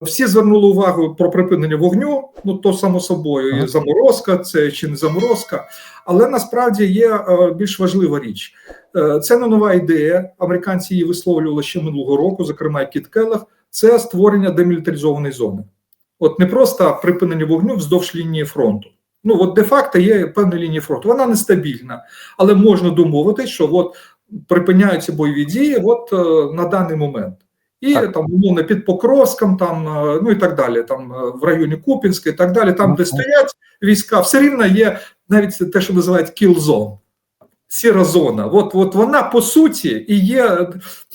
Всі звернули увагу про припинення вогню. Ну то само собою, і заморозка, це чи не заморозка. Але насправді є е, більш важлива річ. Е, Це не нова ідея. Американці її висловлювали ще минулого року, зокрема і Кіт Келлах, Це створення демілітаризованої зони. От не просто припинення вогню вздовж лінії фронту. Ну от де-факто є певна лінія фронту. Вона нестабільна, але можна домовитись, що от припиняються бойові дії, от е, на даний момент. І Так. там умовно під Покровськом, там е, ну і так далі, там е, в районі Купінська і так далі, там, де стоять війська, все рівно є навіть те, що називають кілзон. Сіра зона. От, от вона по суті і є,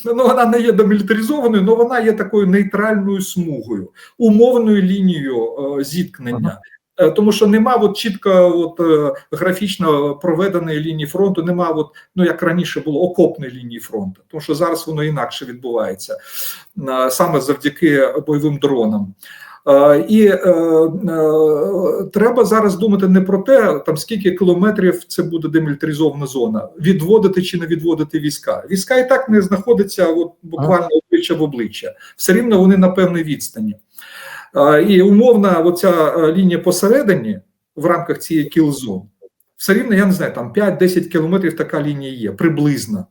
ну вона не є демілітаризованою, але вона є такою нейтральною смугою, умовною лінією е, зіткнення. Е, Тому що нема от чітко от, е, графічно проведеної лінії фронту, нема, от, ну як раніше було, окопної лінії фронту, тому що зараз воно інакше відбувається е, саме завдяки бойовим дронам. І е, е, треба зараз думати не про те, там скільки кілометрів це буде демілітаризована зона, відводити чи не відводити війська. Війська і так не знаходяться от, буквально обличчя в обличчя. Все рівно вони на певній відстані. І умовна оця е, лінія посередині в рамках цієї кілзон, все рівно, я не знаю, там 5-10 кілометрів така лінія є, приблизно.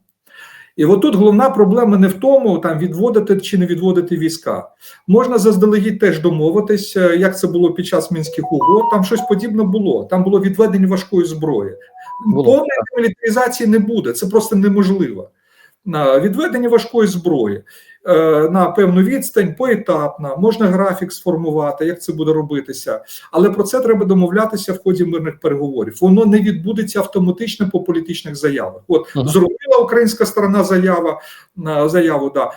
І отут головна проблема не в тому, там відводити чи не відводити війська. Можна заздалегідь теж домовитись, е, як це було під час мінських угод. Там щось подібне було. Там було відведення важкої зброї. Повної демілітаризації не буде, це просто неможливо. На відведення важкої зброї е, на певну відстань, поетапно, можна графік сформувати, як це буде робитися, але про це треба домовлятися в ході мирних переговорів. Воно не відбудеться автоматично по політичних заявах. От Ага. зробила українська сторона заява на заяву, да е,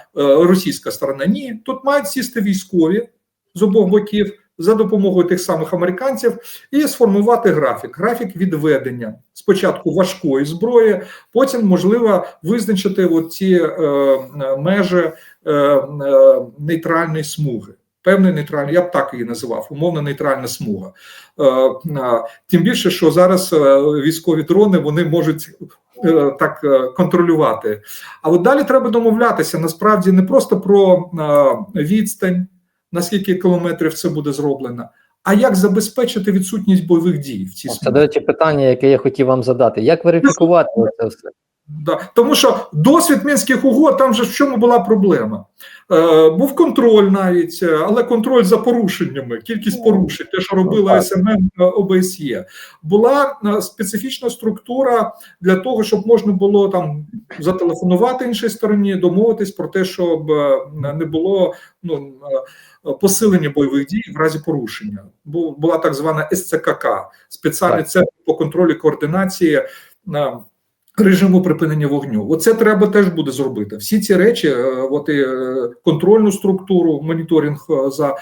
російська сторона ні. Тут мають сісти військові з обох боків за допомогою тих самих американців і сформувати графік, графік відведення спочатку важкої зброї, потім можливо визначити ці е, е, межі е, е, нейтральної смуги. Певної нейтральної, я б так її називав, умовно нейтральна смуга. Е, тим більше, що зараз військові дрони вони можуть так контролювати. А от далі треба домовлятися насправді не просто про е, наскільки кілометрів це буде зроблено, а як забезпечити відсутність бойових дій в цій Це, до речі, питання, яке я хотів вам задати. Як верифікувати це все? Да. Тому що досвід мінських угод, там же в чому була проблема. Е, був контроль навіть, е, але контроль за порушеннями, кількість порушень, те, що робила. СММ е, ОБСЄ. Була е, специфічна структура для того, щоб можна було там зателефонувати іншій стороні, домовитись про те, щоб не було ну, посилення бойових дій в разі порушення. Бу- Була так звана СЦКК, спеціальний центр по контролю координації. Режиму припинення вогню, оце треба теж буде зробити. Всі ці речі, е, от і е, контрольну структуру, моніторинг е, за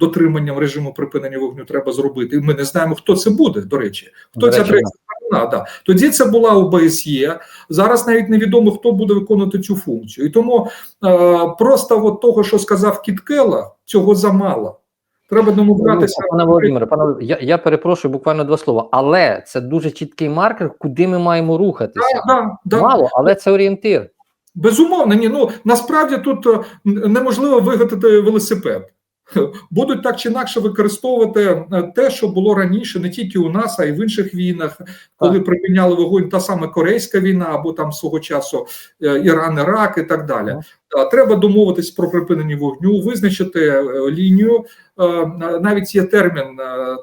дотриманням режиму припинення вогню треба зробити. І ми не знаємо, хто це буде. До речі, хто До ця речі, третя сторона. Да. Тоді це була ОБСЄ. Зараз навіть невідомо, хто буде виконувати цю функцію. І тому е, просто от того, що сказав Кіт Келлах, цього замало. Треба домовлятися. Пане Володимире, пане Володимире, я, я перепрошую буквально два слова, але це дуже чіткий маркер, куди ми маємо рухатися. Да, да. Мало, але це орієнтир. Безумовно, ні. Ну насправді тут е, неможливо вигадати велосипед. Будуть так чи інакше використовувати е, те, що було раніше, не тільки у нас, а й в інших війнах, коли припиняли вогонь та саме Корейська війна, або там свого часу е, Іран, Ірак і так далі. Е, Треба домовитись про припинення вогню, визначити е, лінію. Навіть є термін,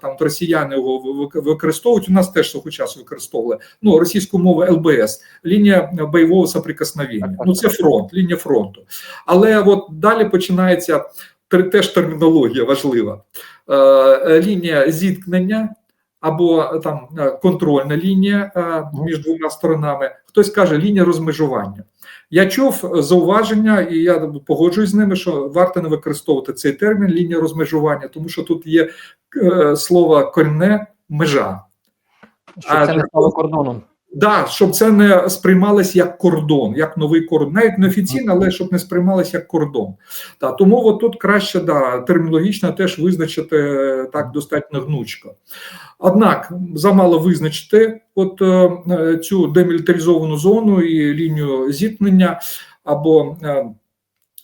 там росіяни його вик- використовують. У нас теж свого часу використовували ну російську мову ЛБС, лінія бойового соприкосновення. Так, так, Ну це фронт, лінія фронту. Але от далі починається теж термінологія важлива. Е, Лінія зіткнення або е, там е, контрольна лінія між двома сторонами. Хтось каже лінія розмежування. Я чув зауваження, і я погоджуюсь з ними, що варто не використовувати цей термін лінія розмежування, тому що тут є слово корінне межа. Щоб А, це не стало кордоном. Да, щоб це не сприймалось як кордон, як новий кордон, навіть не офіційно, але щоб не сприймалось як кордон. Да, тому от тут краще да, термінологічно теж визначити е, так достатньо гнучко. Однак замало визначити от е, е, цю демілітаризовану зону і лінію зіткнення або е,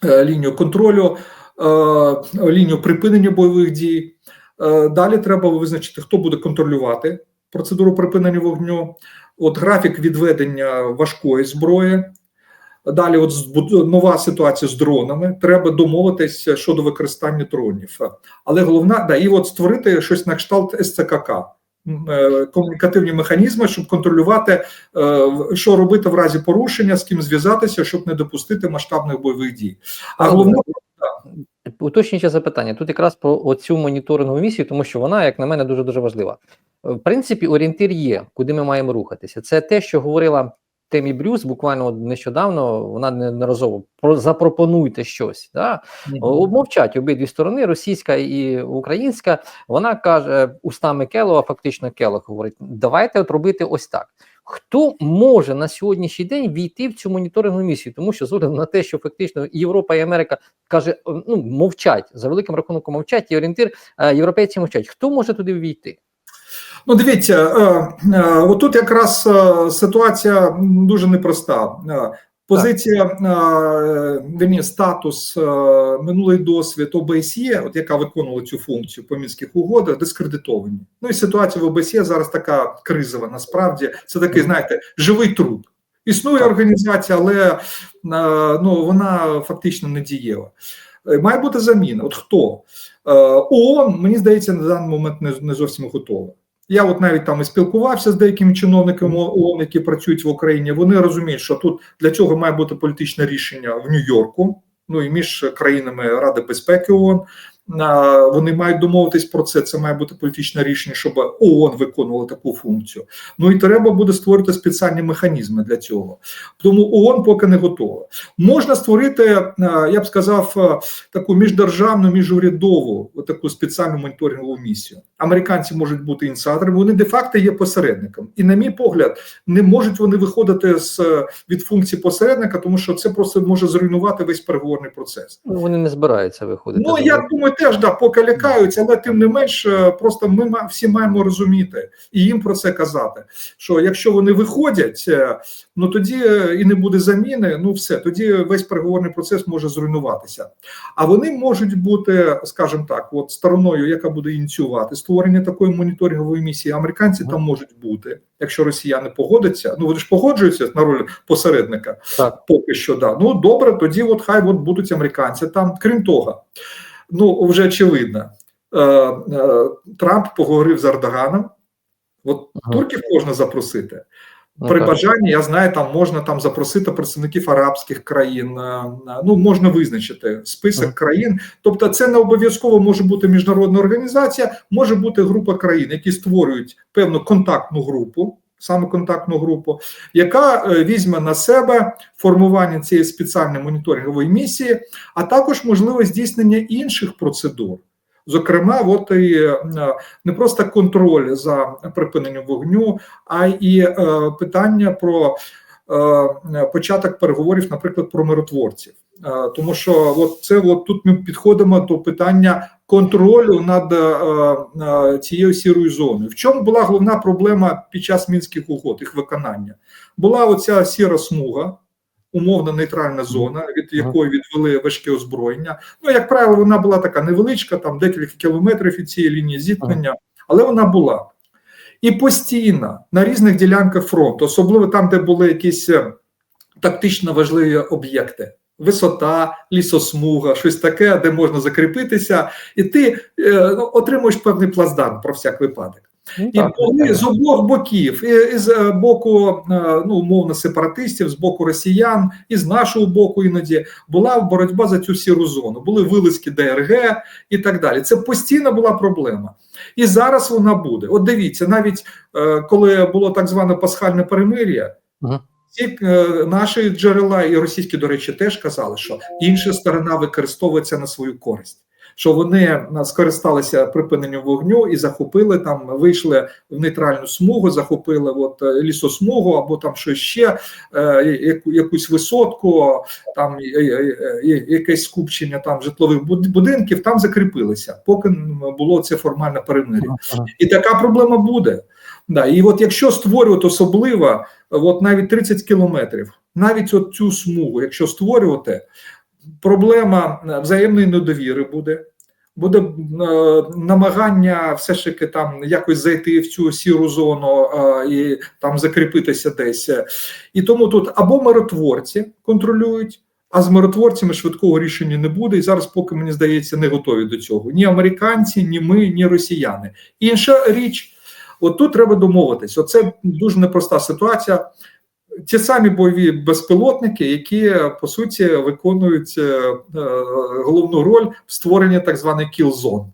е, лінію контролю. е, лінію припинення бойових дій. Е, Далі треба визначити, хто буде контролювати процедуру припинення вогню. От графік відведення важкої зброї. Далі, от нова ситуація з дронами. Треба домовитися щодо використання дронів. Але головна, да, і от створити щось на кшталт СЦКК. е, Комунікативні механізми, щоб контролювати, е, що робити в разі порушення, з ким зв'язатися, щоб не допустити масштабних бойових дій. А головне, Уточнююче запитання. Тут якраз про оцю моніторингову місію, тому що вона, як на мене, дуже дуже важлива. В принципі, орієнтир є, куди ми маємо рухатися. Це те, що говорила Темі Брюс, буквально нещодавно. Вона неодноразово про запропонуйте щось. Да? Мовчать обидві сторони, російська і українська. Вона каже устами Келова, фактично Келох говорить: давайте от робити ось так. Хто може на сьогоднішній день війти в цю моніторингову місію? Тому що з на те, що фактично Європа і Америка каже, ну мовчать за великим рахунком мовчать, і орієнтир е, європейці мовчать. Хто може туди ввійти? Ну, дивіться, е, е, отут якраз ситуація дуже непроста. Позиція, е, вірні, статус, е, минулий досвід ОБСЄ, от яка виконувала цю функцію по мінських угодах, дискредитовані. Ну і ситуація в ОБСЄ зараз така кризова. Насправді це такий, знаєте, живий труд. Існує Так. організація, але е, ну, вона фактично не дієва. Має бути заміна. От хто? ООН, мені здається, на даний момент не зовсім готова. Я от навіть там і спілкувався з деякими чиновниками ООН, які працюють в Україні. Вони розуміють, що тут для цього має бути політичне рішення в Нью-Йорку, ну і між країнами Ради безпеки ООН. Вони мають домовитись про це. Це має бути політичне рішення, щоб ООН виконувала таку функцію. Ну і треба буде створити спеціальні механізми для цього. Тому ООН поки не готова. Можна створити, я б сказав, таку міждержавну, міжурядову таку спеціальну моніторингову місію. Американці можуть бути ініціаторами, вони де-факто є посередником. І, на мій погляд, не можуть вони виходити з від функції посередника, тому що це просто може зруйнувати весь переговорний процес. Ну, вони не збираються виходити. Ну я думаю, теж да, поки лякаються, але тим не менш, е, просто ми всі маємо розуміти і їм про це казати. Що якщо вони виходять, е, ну тоді е, і не буде заміни. Ну все, тоді весь переговорний процес може зруйнуватися. А вони можуть бути, скажімо так, от стороною, яка буде ініціювати створення такої моніторингової місії. Американці там можуть бути, якщо росіяни погодяться. Ну вони ж погоджуються на роль посередника. Так. Поки що, да. Ну добре, тоді от хай от будуть американці там. Крім того, ну вже очевидно, е, е, Трамп поговорив з Ердоганом. От Ага. турків можна запросити. Ну, При так. бажанні, я знаю, там можна там запросити представників арабських країн. е, Ну можна визначити список Ага. країн. Тобто, це не обов'язково може бути міжнародна організація, може бути група країн, які створюють певну контактну групу, саме контактну групу, яка е, візьме на себе формування цієї спеціальної моніторингової місії, а також можливе здійснення інших процедур. Зокрема, от і е, не просто контроль за припиненням вогню, а і е, питання про початок переговорів, наприклад, про миротворців. Е, тому що от це от тут ми підходимо до питання контролю над е, е, цією сірою зоною. В чому була головна проблема під час мінських угод, їх виконання? Була оця сіра смуга. Умовна нейтральна зона, від якої відвели важке озброєння. Ну, як правило, вона була така невеличка, там декілька кілометрів від цієї лінії зіткнення, але вона була. І постійно на різних ділянках фронту, особливо там, де були якісь е, тактично важливі об'єкти. Висота, лісосмуга, щось таке, де можна закріпитися, і ти е, ну, отримуєш певний плацдарм про всяк випадок. Ну, І були з обох боків, і, з е, боку е, ну умовно сепаратистів, з боку росіян, і з нашого боку іноді була боротьба за цю сіру зону. Були вилазки ДРГ і так далі. Це постійно була проблема. І зараз вона буде. От дивіться, навіть е, коли було так зване пасхальне перемир'я. Ці наші джерела і російські, до речі, теж казали, що інша сторона використовується на свою користь. Що вони е, скористалися припиненням вогню і захопили там, вийшли в нейтральну смугу, захопили от е, лісосмугу або там щось ще, е, якусь висотку, там якесь скупчення там житлових будинків, там закріпилися, поки було це формальне перемир'я. І така проблема буде. Да, і от якщо створювати особливо, от навіть 30 кілометрів, навіть от цю смугу, якщо створювати, проблема е, взаємної недовіри буде. Буде е, намагання все ж таки там якось зайти в цю сіру зону е, і там закріпитися десь. І тому тут або миротворці контролюють, а з миротворцями швидкого рішення не буде. І зараз, поки мені здається, не готові до цього. Ні американці, ні ми, ні росіяни. Інша річ, от тут треба домовитись. Оце дуже непроста ситуація. Ті самі бойові безпілотники, які по суті виконують е, е, головну роль в створенні так званої кіл-зон.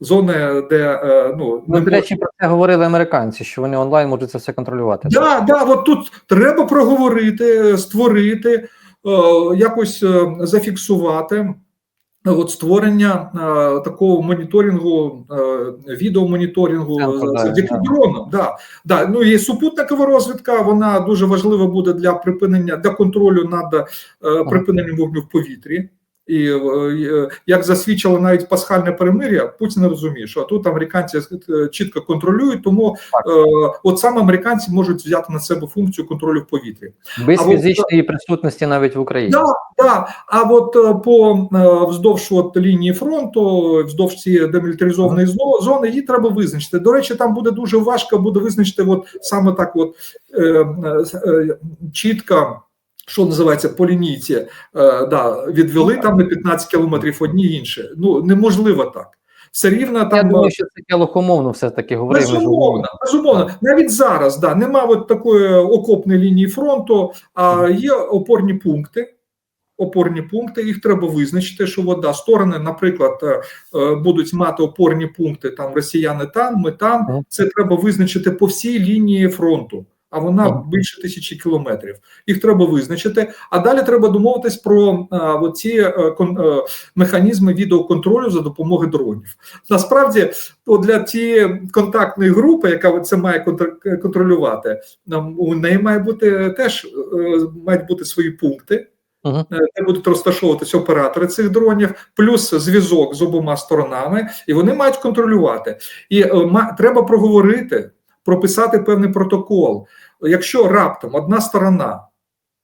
Зони, де е, ну не до речі, про це говорили американці, що вони онлайн можуть це все контролювати. Да, да, от тут треба проговорити, створити, е, якось е, зафіксувати. От створення е, такого моніторингу, е, відеомоніторингу завдяки дронам. Да, да. Ну і супутникова розвідка, вона дуже важлива буде для припинення для контролю над е, припиненням вогню в повітрі. І е, як засвідчило навіть пасхальне перемир'я, Путін розуміє, що тут американці е, чітко контролюють, тому е, от саме американці можуть взяти на себе функцію контролю в повітрі. Без А от- фізичної присутності навіть в Україні. Да, да. А от е, по е, вздовж от лінії фронту, вздовж цієї демілітаризованої зо- зони, її треба визначити. До речі, там буде дуже важко буде визначити, от саме так, от е, е, е, чітко. Що називається по лінійці, е, да, відвели там на 15 кілометрів одні інші. Ну неможливо так. Все рівно Я там думаю, що це тялохомовно все таки говорив. Безумовно, безумовно. Навіть зараз да, нема от такої окопної лінії фронту, а є опорні пункти. Опорні пункти, їх треба визначити, що от, да, сторони, наприклад, е, е, будуть мати опорні пункти, там росіяни там, ми там. Це треба визначити по всій лінії фронту, а вона більше тисячі кілометрів. Їх треба визначити. А далі треба домовитись про а, оці е, кон, е, механізми відеоконтролю за допомогою дронів. Насправді, от для тієї контактної групи, яка це має контр- контролювати, нам у неї має бути теж е, мають бути свої пункти. Е, Де будуть розташовуватися оператори цих дронів, плюс зв'язок з обома сторонами, і вони мають контролювати. І е, ма- треба проговорити, прописати певний протокол. Якщо раптом одна сторона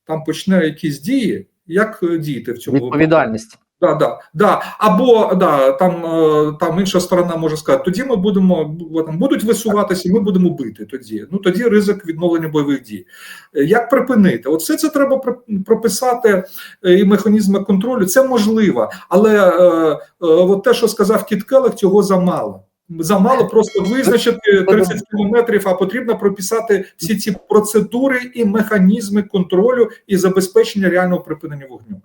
там почне якісь дії, як е, діяти в цьому? Відповідальність. Да, да, да. Або да, там, е, там інша сторона може сказати, тоді ми будемо там, будуть висуватися, і ми будемо бити тоді. Ну тоді ризик відновлення бойових дій. Е, Як припинити? От все це треба прописати і механізми контролю. Це можливо, але е, е, от те, що сказав Кіт Келех, цього замало. Замало просто визначити 30 кілометрів, а потрібно прописати всі ці процедури і механізми контролю і забезпечення реального припинення вогню.